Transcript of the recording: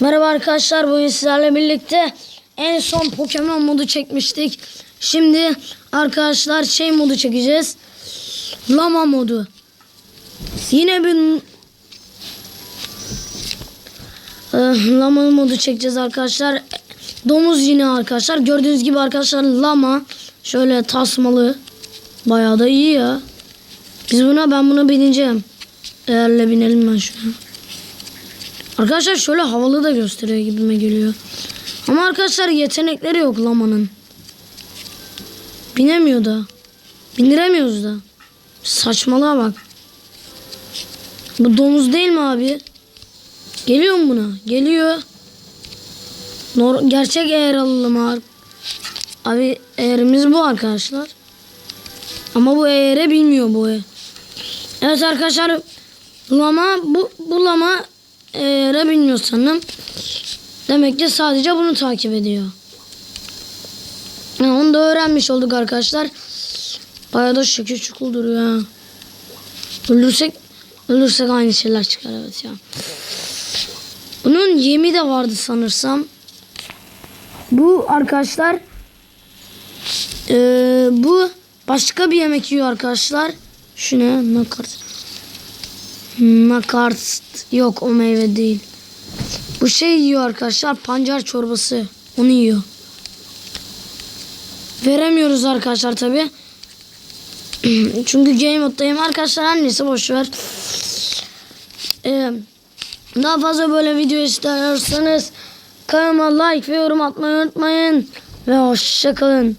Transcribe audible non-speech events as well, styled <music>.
Merhaba arkadaşlar bugün sizlerle birlikte en son Pokemon modu çekmiştik. Şimdi arkadaşlar şey modu çekeceğiz. Lama modu. Yine bir Eh, lama modu çekeceğiz arkadaşlar. Domuz yine arkadaşlar. Gördüğünüz gibi arkadaşlar lama şöyle tasmalı. Bayağı da iyi ya. Biz buna ben buna bineceğim. Eğerle binelim ben şuna. Arkadaşlar şöyle havalı da gösteriyor gibime geliyor. Ama arkadaşlar yetenekleri yok Lama'nın. Binemiyor da. Bindiremiyoruz da. Saçmalığa bak. Bu domuz değil mi abi? Geliyor mu buna? Geliyor. Nor gerçek eğer alalım abi. Abi eğerimiz bu arkadaşlar. Ama bu eğere bilmiyor bu eğer. Evet arkadaşlar lama bu, bu lama eğere bilmiyor. Demek ki sadece bunu takip ediyor. Ha, onu da öğrenmiş olduk arkadaşlar. Bayağı da şekil çukul duruyor ha. Öldürsek, öldürsek aynı şeyler çıkar evet ya. Bunun yemi de vardı sanırsam. Bu arkadaşlar eee, bu başka bir yemek yiyor arkadaşlar. Şu ne? Nakart. Nakart. Yok o meyve değil. Bu şey yiyor arkadaşlar. Pancar çorbası. Onu yiyor. Veremiyoruz arkadaşlar tabi. <clears throat> Çünkü game moddayım arkadaşlar. Annesi boşver. Ee, daha fazla böyle video isterseniz kanalıma like ve yorum atmayı unutmayın. Ve hoşçakalın.